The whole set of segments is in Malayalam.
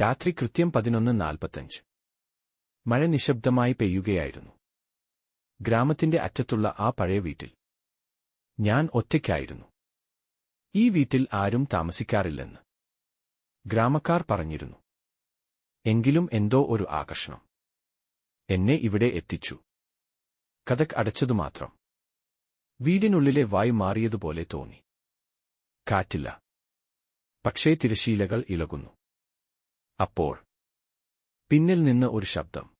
രാത്രി കൃത്യം പതിനൊന്ന് നാൽപ്പത്തഞ്ച്. മഴ നിശബ്ദമായി പെയ്യുകയായിരുന്നു. ഗ്രാമത്തിന്റെ അറ്റത്തുള്ള ആ പഴയ വീട്ടിൽ. ഞാൻ ഒറ്റയ്ക്കായിരുന്നു. ഈ വീട്ടിൽ ആരും താമസിക്കാറില്ലെന്ന്. ഗ്രാമക്കാർ പറഞ്ഞിരുന്നു. എങ്കിലും എന്തോ ഒരു ആകർഷണം. എന്നെ ഇവിടെ എത്തിച്ചു. കഥക് അടച്ചതുമാത്രം വീടിനുള്ളിലെ വായു മാറിയതുപോലെ തോന്നി. കാറ്റില്ല. പക്ഷേ തിരശീലകൾ ഇളകുന്നു. അപ്പോൾ. പിന്നിൽ നിന്ന് ഒരു ശബ്ദം.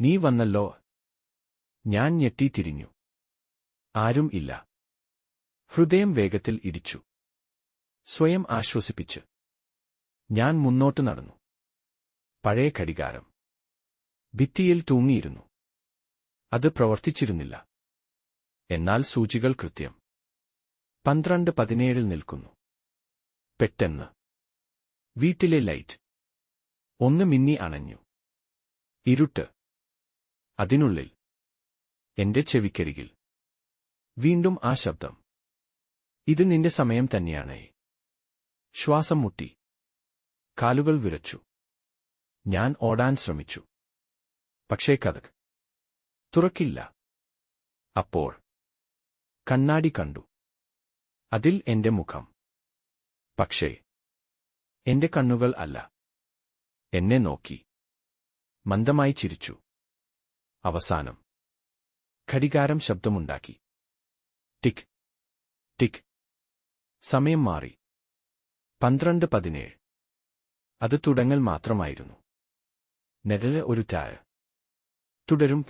നീ വന്നല്ലോ. ഞാൻ ഞെട്ടി തിരിഞ്ഞു. ആരും ഇല്ല. ഹൃദയം വേഗത്തിൽ ഇടിച്ചു. സ്വയം ആശ്വസിപ്പിച്ച്. ഞാൻ മുന്നോട്ട് നടന്നു. പഴയ ഘടികാരം. ഭിത്തിയിൽ തൂങ്ങിയിരുന്നു. അത് പ്രവർത്തിച്ചിരുന്നില്ല. എന്നാൽ സൂചികൾ കൃത്യം. പന്ത്രണ്ട് പതിനേഴിൽ നിൽക്കുന്നു. പെട്ടെന്ന്. വീട്ടിലെ ലൈറ്റ്. ഒന്ന് മിന്നി അണഞ്ഞു. ഇരുട്ട്. അതിനുള്ളിൽ. എന്റെ ചെവിക്കരികിൽ. വീണ്ടും ആ ശബ്ദം. ഇത് നിന്റെ സമയം തന്നെയാണ്. ശ്വാസം മുട്ടി. കാലുകൾ വിറച്ചു. ഞാൻ ഓടാൻ ശ്രമിച്ചു. പക്ഷേ കഥക്. തുറക്കില്ല. അപ്പോൾ. കണ്ണാടി കണ്ടു. അതിൽ എന്റെ മുഖം. പക്ഷേ. എന്റെ കണ്ണുകൾ അല്ല. എന്നെ നോക്കി. മന്ദമായി ചിരിച്ചു. അവസാനം. ഘടികാരം ശബ്ദമുണ്ടാക്കി. ടിക്. ടിക്. സമയം മാറി. പന്ത്രണ്ട് പതിനേഴ്. അത് തുടങ്ങൽ മാത്രമായിരുന്നു. നെടൽ ഒരു ടാഴ് തുടരും